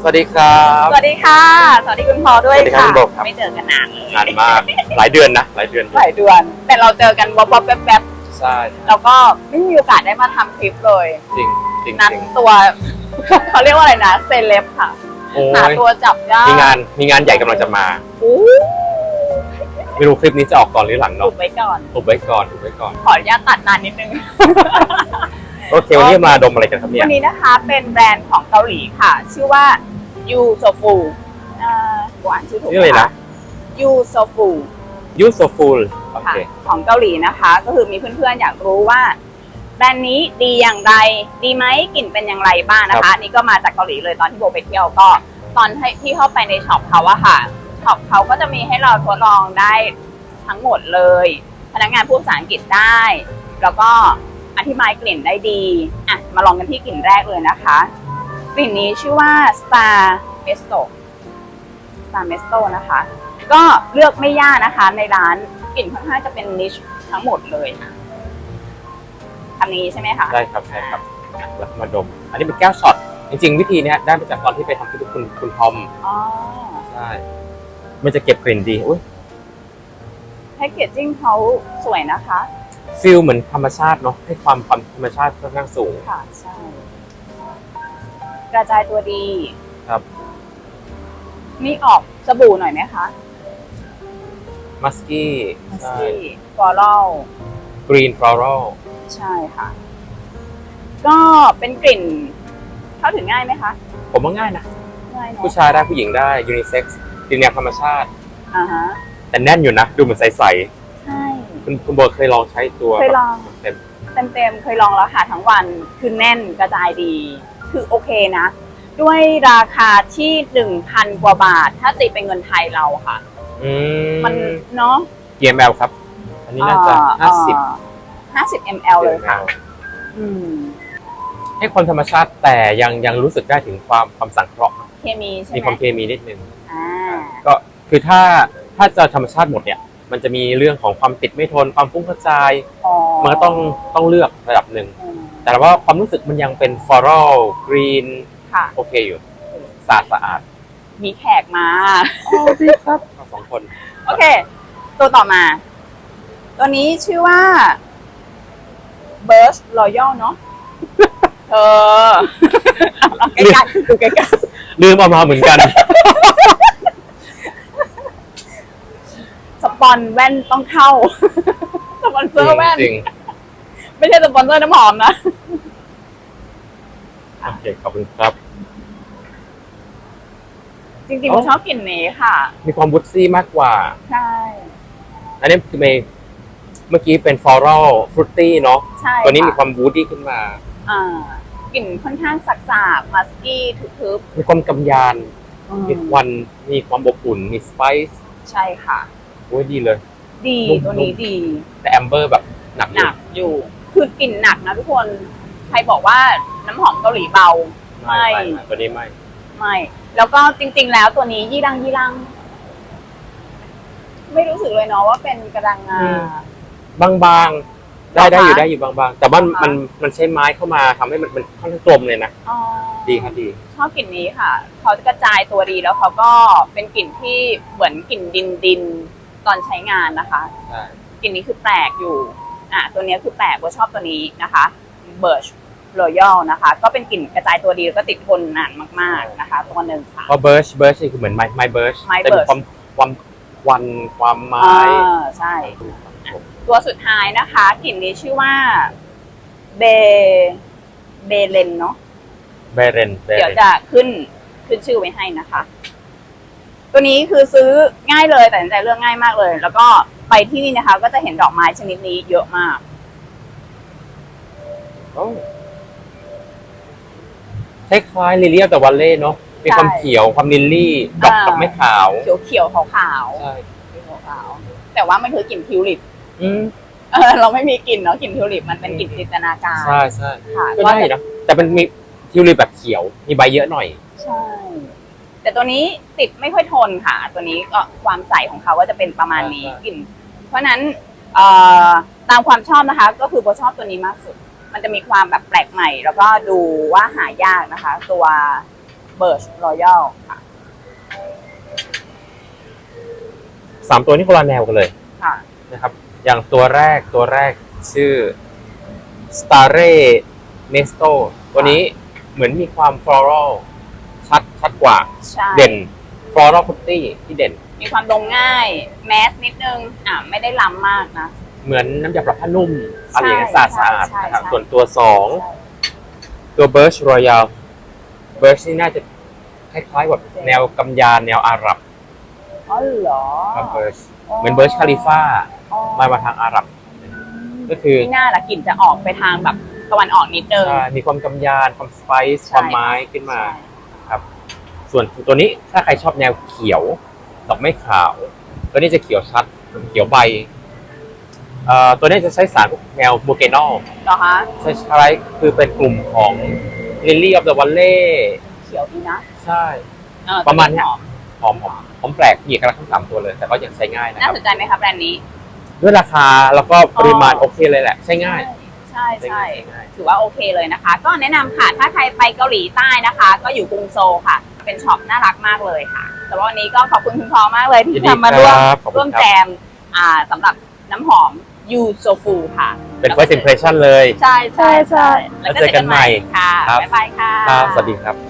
สวัสดีครับ สวัสดีค่ะ สวัสดีคุณพอด้วยสวัสดีครับค่ะคุณโบครับ ไม่เจอกันนานเลยนานมาก หลายเดือนนะ หลายเดือนหลายเดือน แต่เราเจอกันบ๊อบๆแป๊บใช่ๆแล้วก็ไม่มีโอกาสได้มาทำคลิปเลย จริงจริงนัดจริงตัวเขาเรียกว่าอะไรนะเซเลบค่ะโอ้หายตัวจับยากมีงานมีงานใหญ่กำลังจะมา อู้ไม่รู้คลิปนี้จะออกก่อนหรือหลังถูเนาะกไว้ก่อน อุบไว้ก่อนอุบไว้ก่อน ขออนุญาตตัดนานนิดนึง โอเควันนี้มาดมอะไรกันครับเนี่วัยนนี้นะคะเป็นแบรนด์ของเกาหลีค่ะ ชื่อว่ายูโซฟูอ่าอ่านชื่อถูกไหมนี่เลยนะยูโซฟูยูโซฟูลโอค่ะเคของเกาหลีนะคะ ก็คือมีเพื่อนๆอยากรู้ว่า แบรนด์นี้ดีอย่างไร ดีไหมกลิ่นเป็นอย่างไรบ้างนะคะอันนี่ก็มาจากเกาหลีเลยตอนที่โบไปเที่ยวก็ ตอนที่เข้าไปในช็อปเขาอะค่ะช็อปเขาก็จะมีให้เราทดลองได้ทั้งหมดเลย พนักงานพูดภาษาอังกฤษได้ แล้วก็ อธิบายกลิ่นได้ดีอะมาลองกันที่กลิ่นแรกเลยนะคะ กลิ่นนี้ชื่อว่า Star Mesto Star Mesto นะคะ ก็เลือกไม่ยากนะคะ ในร้านกลิ่นค่อนข้างจะเป็นนิชทั้งหมดเลยทำนี้ใช่ไหมคะ ได้ครับใช่ครับแล้วมาดม อันนี้เป็นแก้วช็อตจริงๆ วิธีเนี้ยได้มาจากตอนที่ไปทำที่คุณคุณทอมอ๋อใช่มันจะเก็บกลิ่นดีอุ้ยแพคเกจจิ้งเขาสวยนะคะ ฟิลเหมือนธรรมชาติเนาะให้ความความธรรมชาติค่อนข้างสูง ค่ะใช่กระจายตัวดีครับ นี่ออกสบู่หน่อยไหมคะมัสกี้มัสใช่กี้ฟลอรัลกรีนฟลอรัลใช่ค่ะ ก็เป็นกลิ่น เข้าถึงง่ายไหมคะผมว่าง่ายนะ ง่ายเนอะผู้ชายได้ผู้หญิงได้ยูนิเซ็กซ์กลิ่นแนวธรรมชาติ อ่าฮะ แต่แน่นอยู่นะ ดูเหมือนใสใช่ๆ คุณคุณโบเคยลองใช้ตัวเคยลอง เต็ม เต็มๆเคยลองแล้วค่ะทั้งวันคือแน่นกระจายดี คือโอเคนะ ด้วยราคาที่หนึ่งพันกว่าบาท ถ้าตีเป็นเงินไทยเราค่ะ อืมมันเนาะกี่ ml ครับ อันนี้น่าจะเอ่อ50ห้าสิบ ml เลยค่ะ ml อืม ให้ความธรรมชาติแต่ยังยังรู้สึกได้ถึงความความสังเคราะห์เคมีใช่มีไหความมเคมีนิดนึงอ่าก็คือถ้าถ้าจะธรรมชาติหมดเนี่ย มันจะมีเรื่องของความติดไม่ทนความฟุ้งกระจายอ๋อมันก็ต้องต้องเลือกระดับหนึ่งอืมแต่ว่าความรู้สึกมันยังเป็นฟลอรัลกรีนค่ะโอเคอยู่สะอาดสะอาด มีแขกมาดีครับเราสองคน โอเค ตัวต่อมา ตัวนี้ชื่อว่า Burst Royal เนาะเธอเอาใกล้ๆดูใกล้ลืมเอามาเหมือนกัน ๆส ปอนแว่นต้องเข้า สปอนเซอร์แว่น จริงไม่ใช่สปอนเซอร์น้ำหอมนะ ๆโอเคขอบคุณครับ จริงๆผมชอบกลิ่นนี้ค่ะ มีความวุฒซี่มากกว่า ใช่ อันนี้คือเมย์เมื่อกี้เป็นฟลอรัลฟรุตตี้เนาะใช่ตัวนี้มีะความวูดดี้ขึ้นมา อ่ากลิ่นค่อนข้างสักสาบมัสกี้ทึบมีความกำยานๆมีควันมีความอบอุ่นมีสไปซ์ใช่ค่ะ โอ้ยดีเลย ดีนุ่มๆ ตัวนี้ดีแต่แอมเบอร์แบบหนักอหยู่นักอยู่ คือกลิ่นหนักนะทุกคน ใครบอกว่าน้ำหอมเกาหลีเบา ไม่ไม่ ไม่ตัวนี้ไม่ ไม่ แล้วก็จริง ๆ แล้วตัวนี้ยี่ดังยี่ดัง ไม่รู้สึกเลยเนาะว่าเป็นกระดังงา อืม บางๆ ได้เหรอคะได้อยู่ได้อยู่บางๆ แต่ว่าเหรอคะมันมันใช้ไม้เข้ามาทำให้มันมันค่อนข้างกลมเลยนะ อ๋อดีครับดี ชอบกลิ่นนี้ค่ะ เขาจะกระจายตัวดีแล้วเขาก็เป็นกลิ่นที่เหมือนกลิ่นดินดินๆ ตอนใช้งานนะคะใช่กลิ่นนี้คือแปลกอยู่อะตัวเนี้ยคือแปลกว่าชอบตัวนี้นะคะ Birch Royal นะคะ ก็เป็นกลิ่นกระจายตัวดีแล้วก็ติดทนนานมากๆนะคะตัวหนึ่งค่ะเพราะเบิร์ชเบิร์ชนี่คือเหมือนไม้ไม้เบิร์ชไม้แต่มี birch ความความควันความไม้อ่าใช่ ตัวสุดท้ายนะคะกลิ่นนี้ชื่อว่าเบเบเลนเนาะเบเรนเบเดี๋ยวเรนจะขึ้นขึ้นชื่อไว้ให้นะคะ ตัวนี้คือซื้อง่ายเลยแต่ใจเลือกง่ายมากเลย แล้วก็ไปที่นี่นะคะ ก็จะเห็นดอกไม้ชนิดนี้เยอะมากโอ้คล้ายๆลิเลียแต่วันเล่เนาะมีความใช่เขียวความลิลลี่ดอกอ่า ดอกไม้ขาวเขียวเขียวๆขาวขาวใช่ๆขาวๆแต่ว่ามันคือกลิ่นทิวลิปอืมเออเราไม่มีกลิ่นเนาะกลิ่นทิวลิปมันเป็นกลิ่นจินตนาการใช่ใช่ค่ะก็ได้นะแต่มันมีทิวลิปแบบเขียว มีใบเยอะหน่อย ใช่ แต่ตัวนี้ติดไม่ค่อยทนค่ะ ตัวนี้ก็ความใสของเขาก็จะเป็นประมาณนี้ใช่กลิ่น เพราะฉะนั้นเอ่อตามความชอบนะคะ ก็คือโบชอบตัวนี้มากสุด มันจะมีความแบบแปลกใหม่ แล้วก็ดูว่าหายากนะคะ ตัว Birch Royal ค่ะสามตัวนี้คนละแนวกันเลยค่ะ นะครับ อย่างตัวแรกตัวแรกชื่อ s t a r e Nesto ตัวนี้เหมือนมีความ floral ชัดชัดกว่าใช่ เด่น floral fruity ที่เด่น มีความดมง่าย แมสนิดนึง อ่าไม่ได้ล้ำมากนะ เหมือนน้ำยาปรับผ้านุ่มอะไรอย่างเงี้ยใช่สะอาดๆใช่นะครับใช่ ส่วนตัวสองตัว Birch Royal Birch นี่น่าจะคล้ายๆแบบแนวกำยานแนวอาหรับอ๋อเหรอครับ Birch เหมือน Birch Khalifa อ๋อมามาทางอาหรับ ก็คือ ที่หน้าละกลิ่นจะออกไปทางแบบตะวันออกนิดนึง ใช่มีความกำยาน ความสไปซ์ใช่ความไม้ขึ้นมาครับ ส่วนตัวนี้ถ้าใครชอบแนวเขียว ดอกไม้ขาว ตัวนี้จะเขียวชัด เขียวใบเอ่อตัวนี้จะใช้สารพวกแนวโมเกนอลเหรอคะใช้ใช้คือเป็นกลุ่มของ Lily of the Valley เขียวดีนะใช่ เออประมาณเนี้ยหอหอมหอมหอมแปลกมีเอกลักษณ์ทั้งสามตัวเลย แต่ก็ยังใช้ง่ายนะคน่ารับ สนใจไหมคะแบรนด์นี้ ด้วยราคาแล้วก็ปริมาณอ๋อ โอเคเลยแหละ ใช้ง่าย ใช่ใช่ ใช่ ถือว่าโอเคเลยนะคะ ก็แนะนำค่ะ ถ้าใครไปเกาหลีใต้นะคะ ก็อยู่กรุงโซลค่ะ เป็นช็อปน่ารักมากเลยค่ะ แต่ว่าวันนี้ก็ขอบคุณคุณพอมากเลยยิที่นดีทำมาร่วมครับขอบคุร่วณมครัแจบมอ่าสำหรับน้ำหอมยูโซฟูค่ะเป็น first impression เลย ใช่ใช่ใช่แล้วเจอกันใหม่ ค่ะ ครับ บ๊ายบายค่ะ ครับ สวัสดีครับ